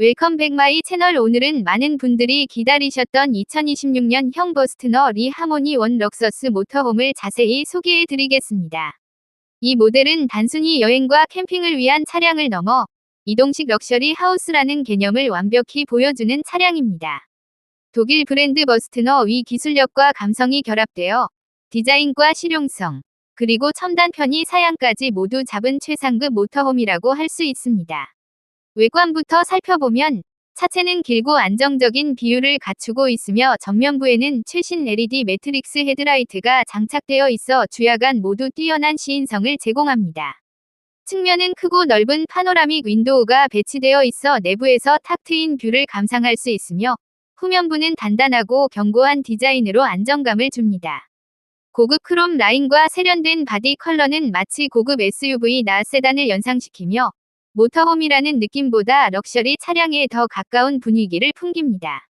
웰컴 백마이 채널 오늘은 많은 분들이 기다리셨던 2026년형 버스트너 리 하모니 원 럭서스 모터홈을 자세히 소개해 드리겠습니다. 이 모델은 단순히 여행과 캠핑을 위한 차량을 넘어 이동식 럭셔리 하우스라는 개념을 완벽히 보여주는 차량입니다. 독일 브랜드 버스트너 위 기술력과 감성이 결합되어 디자인과 실용성, 그리고 첨단 편의 사양까지 모두 잡은 최상급 모터홈이라고 할 수 있습니다. 외관부터 살펴보면 차체는 길고 안정적인 비율을 갖추고 있으며 전면부에는 최신 LED 매트릭스 헤드라이트가 장착되어 있어 주야간 모두 뛰어난 시인성을 제공합니다. 측면은 크고 넓은 파노라믹 윈도우가 배치되어 있어 내부에서 탁 트인 뷰를 감상할 수 있으며 후면부는 단단하고 견고한 디자인으로 안정감을 줍니다. 고급 크롬 라인과 세련된 바디 컬러는 마치 고급 SUV나 세단을 연상시키며 모터홈이라는 느낌보다 럭셔리 차량에 더 가까운 분위기를 풍깁니다.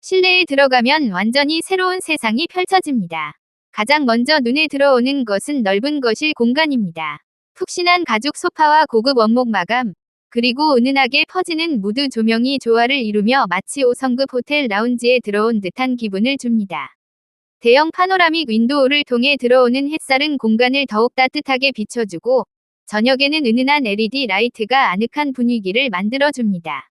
실내에 들어가면 완전히 새로운 세상이 펼쳐집니다. 가장 먼저 눈에 들어오는 것은 넓은 거실 공간입니다. 푹신한 가죽 소파와 고급 원목 마감, 그리고 은은하게 퍼지는 무드 조명이 조화를 이루며 마치 5성급 호텔 라운지에 들어온 듯한 기분을 줍니다. 대형 파노라믹 윈도우를 통해 들어오는 햇살은 공간을 더욱 따뜻하게 비춰주고 저녁에는 은은한 LED 라이트가 아늑한 분위기를 만들어줍니다.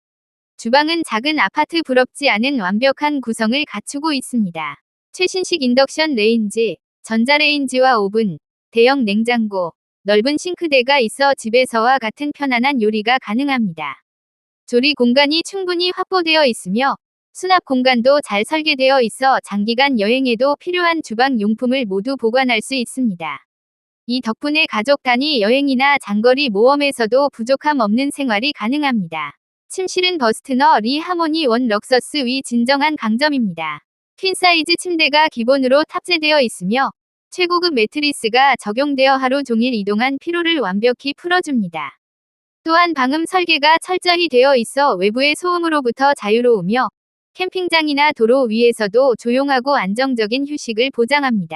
주방은 작은 아파트 부럽지 않은 완벽한 구성을 갖추고 있습니다. 최신식 인덕션 레인지, 전자레인지와 오븐, 대형 냉장고, 넓은 싱크대가 있어 집에서와 같은 편안한 요리가 가능합니다. 조리 공간이 충분히 확보되어 있으며 수납 공간도 잘 설계되어 있어 장기간 여행에도 필요한 주방 용품을 모두 보관할 수 있습니다. 이 덕분에 가족 단위 여행이나 장거리 모험에서도 부족함 없는 생활이 가능합니다. 침실은 버스트너 리 하모니 원 럭서스 위 진정한 강점입니다. 퀸 사이즈 침대가 기본으로 탑재되어 있으며 최고급 매트리스가 적용되어 하루 종일 이동한 피로를 완벽히 풀어줍니다. 또한 방음 설계가 철저히 되어 있어 외부의 소음으로부터 자유로우며 캠핑장이나 도로 위에서도 조용하고 안정적인 휴식을 보장합니다.